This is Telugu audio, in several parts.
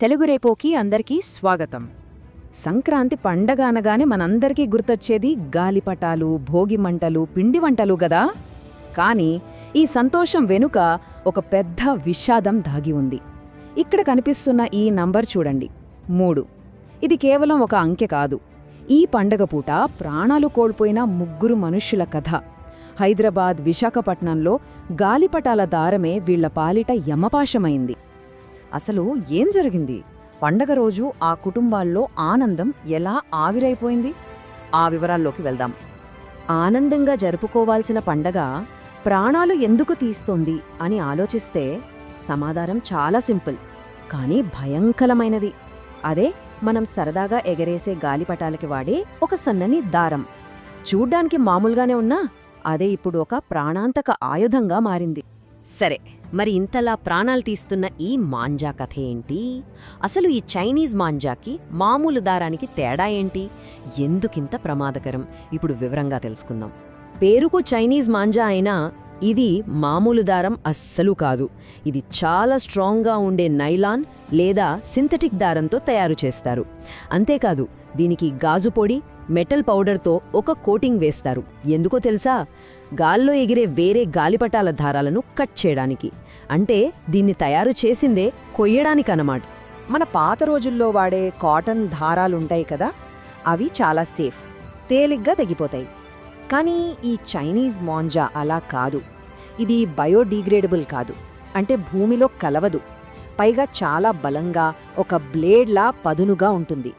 తెలుగు రేపోకి అందరికీ స్వాగతం. సంక్రాంతి పండగ అనగానే మనందరికీ గుర్తొచ్చేది గాలిపటాలు భోగి మంటలు పిండి వంటలు గదా? కానీ ఈ సంతోషం వెనుక ఒక పెద్ద విషాదం దాగి ఉంది. ఇక్కడ కనిపిస్తున్న ఈ నంబర్ చూడండి. మూడు. ఇది కేవలం ఒక అంకె కాదు. ఈ పండగ పూట ప్రాణాలు కోల్పోయిన ముగ్గురు మనుష్యుల కథ. హైదరాబాద్ విశాఖపట్నంలో గాలిపటాల దారమే వీళ్ళ పాలిట యమపాశమైంది. అసలు ఏం జరిగింది? పండగ రోజు ఆ కుటుంబాల్లో ఆనందం ఎలా ఆవిరైపోయింది? ఆ వివరాల్లోకి వెళ్దాం. ఆనందంగా జరుపుకోవాల్సిన పండగ ప్రాణాలు ఎందుకు తీస్తోంది అని ఆలోచిస్తే సమాధానం చాలా సింపుల్ కానీ భయంకరమైనది. అదే మనం సరదాగా ఎగరేసే గాలిపటాలకి వాడే ఒక సన్నని దారం. చూడ్డానికి మామూలుగానే ఉన్నా అదే ఇప్పుడు ఒక ప్రాణాంతక ఆయుధంగా మారింది. సరే మరి ఇంతలా ప్రాణాలు తీస్తున్న ఈ మాంజా కథ ఏంటి? అసలు ఈ చైనీస్ మాంజాకి మామూలు దారానికి తేడా ఏంటి? ఎందుకింత ప్రమాదకరం? ఇప్పుడు వివరంగా తెలుసుకుందాం. పేరుకు చైనీస్ మాంజా అయినా ఇది మామూలు దారం అస్సలు కాదు. ఇది చాలా స్ట్రాంగ్గా ఉండే నైలాన్ లేదా సింథటిక్ దారంతో తయారు చేస్తారు. అంతేకాదు దీనికి గాజు పొడి మెటల్ పౌడర్తో ఒక కోటింగ్ వేస్తారు. ఎందుకో తెలుసా? గాల్లో ఎగిరే వేరే గాలిపటాల దారాలను కట్ చేయడానికి. అంటే దీన్ని తయారు చేసిందే కొయ్యడానికన్నమాట. మన పాత రోజుల్లో వాడే కాటన్ దారాలుంటాయి కదా? అవి చాలా సేఫ్ తేలిగ్గా తెగిపోతాయి. కానీ ఈ చైనీస్ మాంజా అలా కాదు. ఇది బయోడీగ్రేడబుల్ కాదు. అంటే భూమిలో కలవదు. పైగా చాలా బలంగా ఒక బ్లేడ్లా పదునుగా ఉంటుంది.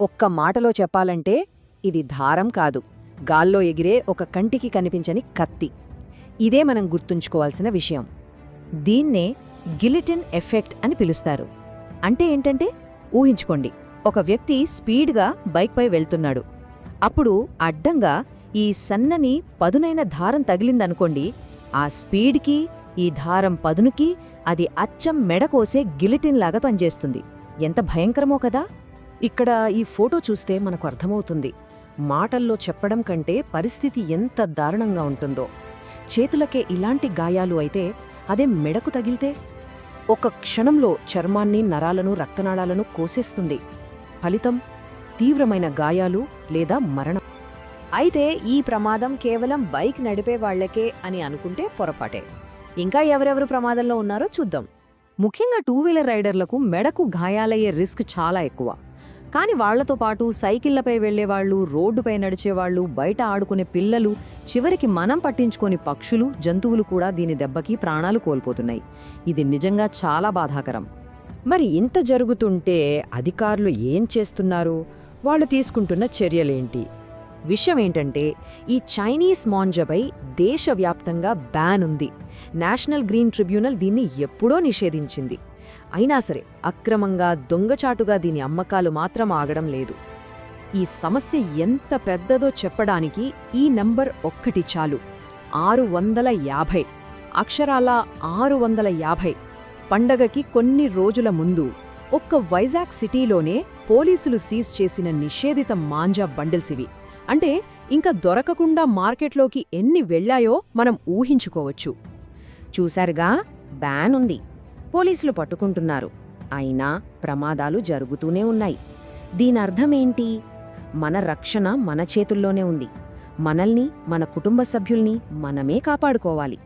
ఒక్క మాటలో చెప్పాలంటే ఇది దారం కాదు. గాల్లో ఎగిరే ఒక కంటికి కనిపించని కత్తి. ఇదే మనం గుర్తుంచుకోవాల్సిన విషయం. దీన్నే గిలిటిన్ ఎఫెక్ట్ అని పిలుస్తారు. అంటే ఏంటంటే ఊహించుకోండి. ఒక వ్యక్తి స్పీడ్గా బైక్పై వెళ్తున్నాడు. అప్పుడు అడ్డంగా ఈ సన్నని పదునైన దారం తగిలిందనుకోండి ఆ స్పీడ్కి ఈ దారం పదునుకి అది అచ్చం మెడకోసే గిలిటిన్లాగా పనిచేస్తుంది. ఎంత భయంకరమో కదా! ఇక్కడ ఈ ఫోటో చూస్తే మనకు అర్థమవుతుంది. మాటల్లో చెప్పడం కంటే పరిస్థితి ఎంత దారుణంగా ఉంటుందో. చేతులకే ఇలాంటి గాయాలు అయితే అదే మెడకు తగిలితే ఒక క్షణంలో చర్మాన్ని నరాలను రక్తనాళాలను కోసేస్తుంది. ఫలితం తీవ్రమైన గాయాలు లేదా మరణం. అయితే ఈ ప్రమాదం కేవలం బైక్ నడిపే వాళ్ళకే అని అనుకుంటే పొరపాటే. ఇంకా ఎవరెవరు ప్రమాదంలో ఉన్నారో చూద్దాం. ముఖ్యంగా టూ వీలర్ రైడర్లకు మెడకు గాయాలయ్యే రిస్క్ చాలా ఎక్కువ. కానీ వాళ్ళతో పాటు సైకిళ్ళపై వెళ్ళేవాళ్ళు రోడ్డుపై నడిచేవాళ్ళు బయట ఆడుకునే పిల్లలు చివరికి మనం పట్టించుకొని పక్షులు జంతువులు కూడా దీని దెబ్బకి ప్రాణాలు కోల్పోతున్నాయి. ఇది నిజంగా చాలా బాధాకరం. మరి ఇంత జరుగుతుంటే అధికారులు ఏం చేస్తున్నారు? వాళ్ళు తీసుకుంటున్న చర్యలేంటి? విషయం ఏంటంటే ఈ చైనీస్ మాంజపై దేశవ్యాప్తంగా బ్యాన్ ఉంది. నేషనల్ గ్రీన్ ట్రిబ్యునల్ దీన్ని ఎప్పుడో నిషేధించింది. అయినా సరే అక్రమంగా దొంగచాటుగా దీని అమ్మకాలు మాత్రం ఆగడం లేదు. ఈ సమస్య ఎంత పెద్దదో చెప్పడానికి ఈ నంబర్ ఒక్కటి చాలు. ఆరు వందల యాభై. అక్షరాల ఆరు వందల యాభై. పండగకి కొన్ని రోజుల ముందు ఒక్క వైజాగ్ సిటీలోనే పోలీసులు సీజ్ చేసిన నిషేధిత మాంజా బండిల్స్ ఇవి. అంటే ఇంకా దొరకకుండా మార్కెట్లోకి ఎన్ని వెళ్ళాయో మనం ఊహించుకోవచ్చు. చూశారుగా బ్యాన్ ఉంది. పోలీసులు పట్టుకుంటున్నారు. అయినా ప్రమాదాలు జరుగుతూనే ఉన్నాయి. దీనర్థమేంటి మన రక్షణ మన చేతుల్లోనే ఉంది. మనల్ని మన కుటుంబ సభ్యుల్ని మనమే కాపాడుకోవాలి.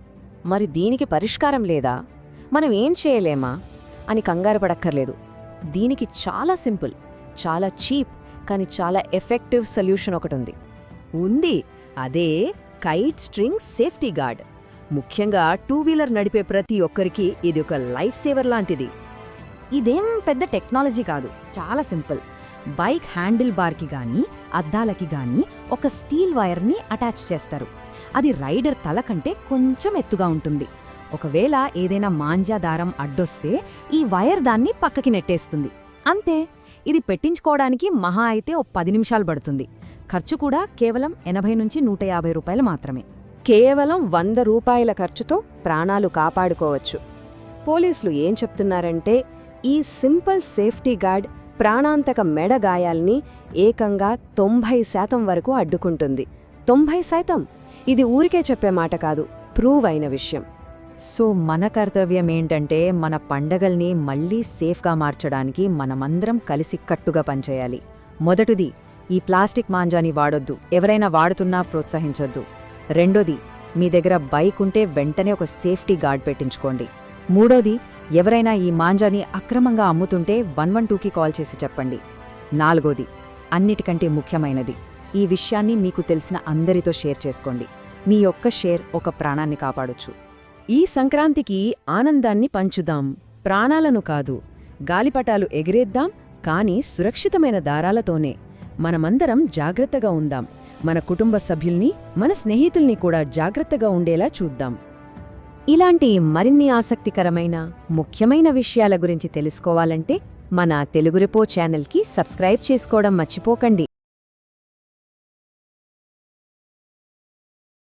మరి దీనికి పరిష్కారం లేదా? మనం ఏం చేయలేమా? అని కంగారు పడక్కర్లేదు. దీనికి చాలా సింపుల్ చాలా చీప్ కానీ చాలా ఎఫెక్టివ్ సొల్యూషన్ ఒకటుంది ఉంది. అదే కైట్ స్ట్రింగ్ సేఫ్టీ గార్డ్ ముఖ్యంగా టూ వీలర్ నడిపే ప్రతి ఒక్కరికి ఇది ఒక లైఫ్ సేవర్ లాంటిది. ఇదేం పెద్ద టెక్నాలజీ కాదు. చాలా సింపుల్ బైక్ హ్యాండిల్ బార్కి గాని అద్దాలకి గాని ఒక స్టీల్ వైర్ని అటాచ్ చేస్తారు. అది రైడర్ తల కంటే కొంచెం ఎత్తుగా ఉంటుంది. ఒకవేళ ఏదైనా మాంజా దారం అడ్డొస్తే ఈ వైర్ దాన్ని పక్కకి నెట్టేస్తుంది. అంతే. ఇది పెట్టించుకోవడానికి మహా అయితే ఓ పది నిమిషాలు పడుతుంది. ఖర్చు కూడా కేవలం ఎనభై నుంచి నూట యాభై రూపాయలు మాత్రమే. కేవలం వంద రూపాయల ఖర్చుతో ప్రాణాలు కాపాడుకోవచ్చు. పోలీసులు ఏం చెప్తున్నారంటే ఈ సింపుల్ సేఫ్టీ గార్డ్ ప్రాణాంతక మెడ గాయాల్ని ఏకంగా తొంభై శాతం వరకు అడ్డుకుంటుంది. తొంభై శాతం? ఇది ఊరికే చెప్పే మాట కాదు ప్రూవ్ అయిన విషయం. సో మన కర్తవ్యం ఏంటంటే మన పండగల్ని మళ్ళీ సేఫ్గా మార్చడానికి మనమందరం కలిసి కట్టుగా పనిచేయాలి. మొదటిది ఈ ప్లాస్టిక్ మాంజాని వాడొద్దు. ఎవరైనా వాడుతున్నా ప్రోత్సహించొద్దు. రెండోది మీ దగ్గర బైక్ ఉంటే వెంటనే ఒక సేఫ్టీ గార్డ్ పెట్టించుకోండి. మూడోది ఎవరైనా ఈ మాంజాని అక్రమంగా అమ్ముతుంటే వన్ వన్ టూకి కాల్ చేసి చెప్పండి. నాలుగోది అన్నిటికంటే ముఖ్యమైనది ఈ విషయాన్ని మీకు తెలిసిన అందరితో షేర్ చేసుకోండి. మీ యొక్క షేర్ ఒక ప్రాణాన్ని కాపాడొచ్చు. ఈ సంక్రాంతికి ఆనందాన్ని పంచుదాం. ప్రాణాలను కాదు గాలిపటాలు ఎగిరేద్దాం కానీ సురక్షితమైన దారాలతోనే. మనమందరం జాగ్రత్తగా ఉందాం. మన కుటుంబ సభ్యుల్ని మన స్నేహితుల్ని కూడా జాగ్రత్తగా ఉండేలా చూద్దాం. ఇలాంటి మరిన్ని ఆసక్తికరమైన ముఖ్యమైన విషయాల గురించి తెలుసుకోవాలంటే మన తెలుగు రిపో ఛానల్కి సబ్స్క్రైబ్ చేసుకోవడం మర్చిపోకండి.